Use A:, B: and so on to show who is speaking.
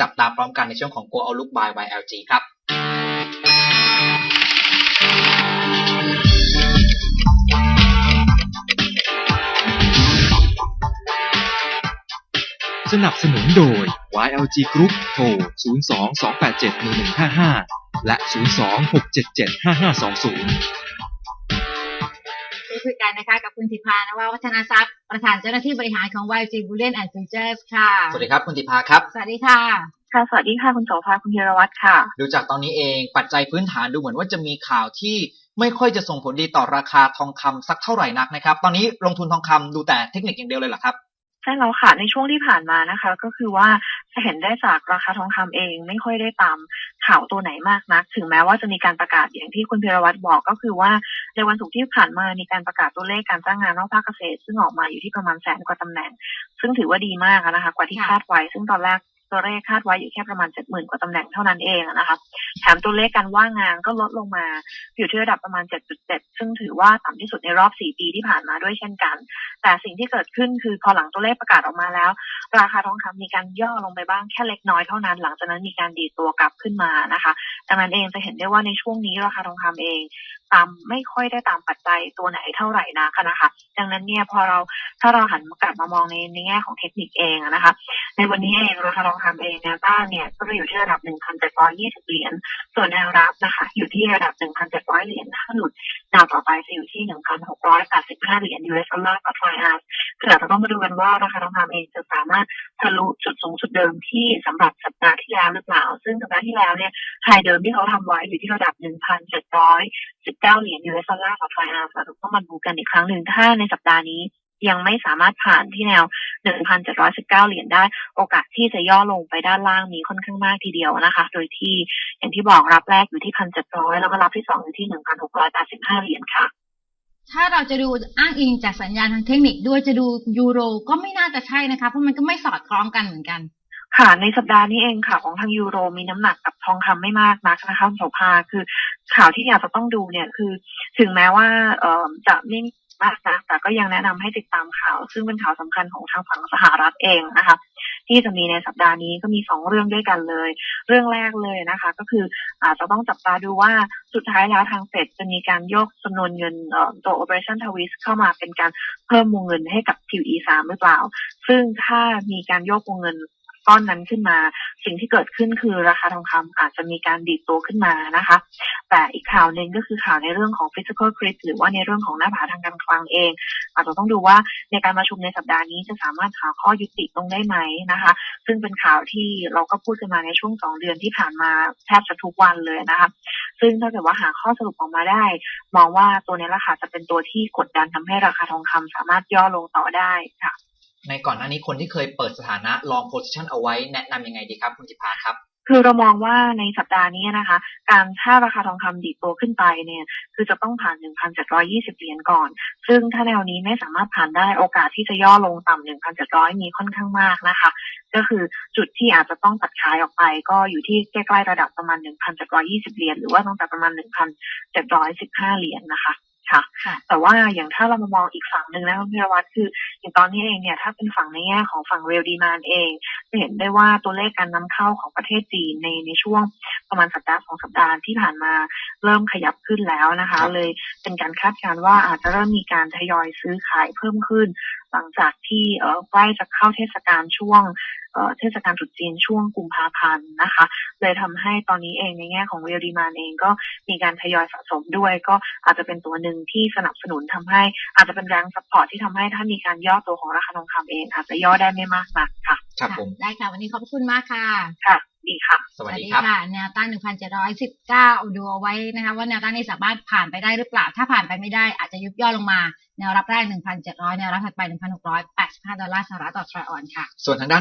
A: จับตาพร้อมกันในช่วงของ Go Outlook by YLG ครับ
B: สนับสนุนโดย YLG Group โทร 02-287-1155 และ 02-677-5520
C: คุยกันนะคะ กับคุณธิพานว่าวัฒนาทรัพย์ประธานเจ้าหน้าที่บริหารของ YG Bullion and Futures ค่ะ
A: สวัสดีครับคุณธิพาครับ
C: สวัสดีค่ะ
D: ค่ะ สวัสดีค่ะ คุณโสภาคุณธีรวัตรค่ะ
A: ดูจากตอนนี้เองปัจจัยพื้นฐานดูเหมือนว่าจะมีข่าวที่ไม่ค่อยจะส่งผลดีต่อราคาทองคำสักเท่าไหร่นักนะครับ ตอนนี้ลงทุนทองคำดูแต่เทคนิคอย่างเดียวเลยเหรอครับ
D: ใช่แล้วค่ะในช่วงที่ผ่านมานะคะ ก็คือว่า จะเห็นได้จากราคาทองคำเองไม่ค่อยได้ตามข่าวตัวไหนมากนัก ถึงแม้ว่าจะมีการประกาศอย่างที่คุณธีรวัตรบอกก็คือว่าในวันศุกร์ที่ผ่านมามีการประกาศตัวเลขการจ้างงานนอกภาคเกษตร ซึ่งออกมาอยู่ที่ประมาณแสนกว่าตำแหน่ง ซึ่งถือว่าดีมากอะนะคะ กว่าที่
C: ค่ะ
D: คาดไว้ ซึ่งตอนแรก ตัวเลขคาดไว้อยู่แค่ประมาณเจ็ดหมื่นกว่าตำแหน่งเท่านั้นเองนะคะแถมตัวเลขการว่างงานก็ลดลงมาอยู่ที่ระดับประมาณ 7.7 ซึ่งถือว่าต่ำที่สุดในรอบ 4 ปีที่ผ่านมาด้วยเช่นกัน แต่สิ่งที่เกิดขึ้นคือพอหลังตัวเลขประกาศออกมาแล้ว ราคาทองคำมีการย่อลงไปบ้างแค่เล็กน้อยเท่านั้น หลังจากนั้นมีการดีตัวกลับขึ้นมานะคะดังนั้นเองจะเห็นได้ว่าในช่วงนี้ราคาทองคำเองตามไม่ค่อยได้ตามปัจจัยตัวไหนเท่าไหร่นะคะนะคะ ดังนั้นเนี่ยพอเราถ้าเราหันกลับมามองในในแง่ของเทคนิคเองนะคะ ในวันนี้เองราคาทองคำเองแนวต้านเนี่ยก็จะอยู่ที่ระดับ 1,720 เหรียญ ส่วนแนวรับนะคะ อยู่ที่ระดับ 1,700 เหรียญถ้าหลุดแนวต่อไปจะอยู่ที่ 1,685 เหรียญ US ดอลลาร์ต่อทรอยอาร์ คือเราต้องมาดูกันว่าราคาทองคำเองจะสามารถทะลุจุดสูงสุดเดิมที่สำหรับสัปดาห์ที่แล้วหรือเปล่า ซึ่งสัปดาห์ที่แล้วเนี่ยไฮเดิมที่เขาทำไว้อยู่ที่ระดับ 1,719 เหรียญ US ดอลลาร์ต่อทรอยอาร์เราต้องมาดูกันอีกครั้งหนึ่งถ้าในสัปดาห์นี้ยังไม่สามารถผ่านที่แนว 1,719 เหรียญได้ โอกาสที่จะย่อลงไปด้านล่างมีค่อนข้างมากทีเดียวนะคะ โดยที่อย่างที่บอกรับแรกอยู่ที่ 1,700 แล้วก็รับที่สองอยู่ที่ 1,685 เหรียญค่ะ
C: ถ้าเราจะดูอ้างอิงจากสัญญาณทางเทคนิคด้วยจะดูยูโร ก็ไม่น่าจะใช่นะคะเพราะมันก็ไม่สอดคล้องกันเหมือนกัน
D: ค่ะในสัปดาห์นี้เองค่ะของทางยูโรมีน้ำหนักกับทองคำไม่มากนักนะคะคุณโสภาคือข่าวที่อยากจะต้องดูเนี่ยคือถึงแม้ว่าเอ่อจะไม่มากนะแต่ก็ยังแนะนำให้ติดตามข่าว ซึ่งเป็นข่าวสำคัญของทางฝั่งสหรัฐเองนะคะ ที่จะมีในสัปดาห์นี้ก็มีสองเรื่องด้วยกันเลย เรื่องแรกเลยนะคะ ก็คืออาจจะต้องจับตาดูว่าสุดท้ายแล้วทางเฟดจะมีการยกจำนวนเงินต่อตัว Operation Twist เข้ามาเป็นการเพิ่มวงเงินให้กับ QE 3หรือเปล่า ซึ่งถ้ามีการยกวงเงิน ก้อนนั้นขึ้นมา สิ่งที่เกิดขึ้นคือราคาทองคำอาจจะมีการดีดตัวขึ้นมานะคะ แต่อีกข่าวหนึ่งก็คือข่าวในเรื่องของ physical cliff หรือว่าในเรื่องของหน้าผาทางการคลังเอง อาจจะต้องดูว่าในการประชุมในสัปดาห์นี้จะสามารถหาข้อยุติตรงได้ไหมนะคะ ซึ่งเป็นข่าวที่เราก็พูดกันมาในช่วงสองเดือนที่ผ่านมาแทบจะทุกวันเลยนะคะซึ่งถ้าเกิดว่าหาข้อสรุปออกมาได้ มองว่าตัวนี้แหละค่ะจะเป็นตัวที่กดดันทำให้ราคาทองคำสามารถย่อลงต่อได้ค่ะ
A: ในก่อนหน้านี้คนที่เคยเปิดสถานะ long position เอาไว้แนะนำยังไงดีครับ คุณธิพาครับ
D: คือเรามองว่าในสัปดาห์นี้นะคะ การถ้าราคาทองคำดีดตัวขึ้นไปเนี่ย คือจะต้องผ่าน 1,720 เหรียญก่อน ซึ่งถ้าแนวนี้ไม่สามารถผ่านได้โอกาสที่จะย่อลงต่ำ1,700 มีค่อนข้างมากนะคะ ก็คือจุดที่อาจจะต้องตัดขายออกไป ก็อยู่ที่ใกล้ๆระดับประมาณ 1,720 เหรียญหรือว่าตั้งแต่ประมาณ 1,715 เหรียญนะคะ ค่ะ
C: ค่ะ
D: แต่ว่าอย่างถ้าเรามามองอีกฝั่งหนึ่งนะคุณพิรวัตรคือ อย่างตอนนี้เองเนี่ยถ้าเป็นฝั่งในแง่ของฝั่งเรลดีมานเองจะเห็นได้ว่าตัวเลขการนำเข้าของประเทศจีนในในช่วง ประมาณสัปดาห์สองสัปดาห์ที่ผ่านมาเริ่มขยับขึ้นแล้วนะคะ
A: ครับ
D: เลยเป็นการคาดการณ์ว่าอาจจะเริ่มมีการทยอยซื้อขายเพิ่มขึ้น หลังจากที่เอ่อใกล้จะเข้าเทศกาลช่วงเอ่อเทศกาลตรุษจีนช่วงกุมภาพันธ์นะคะ เลยทำให้ตอนนี้เองในแง่ของเรียลดีมานเองก็มีการทยอยสะสมด้วย ก็อาจจะเป็นตัวหนึ่งที่สนับสนุนทำให้อาจจะเป็นแรงซัพพอร์ตที่ทำให้ถ้ามีการย่อตัวของราคาทองคำเอง อาจจะย่อได้ไม่มากนักค่ะ
A: ครับผม
C: ได้ค่ะ วันนี้ขอบคุณมากค่ะ
D: ค่ะ ดีค่ะ
A: สวัสดีครับ
C: ค่ะแนวต้าน 1,719 ดูเอาไว้นะคะว่าแนวต้านนี้สามารถผ่านไปได้หรือเปล่า ถ้าผ่านไปไม่ได้อาจจะยุบย่อลงมา แนวรับแรก 1,700 แนวรับถัดไป 1,685 ดอลลาร์สหรัฐต่อทรอยออนซ์ค่ะ
A: ส่วนทางด้าน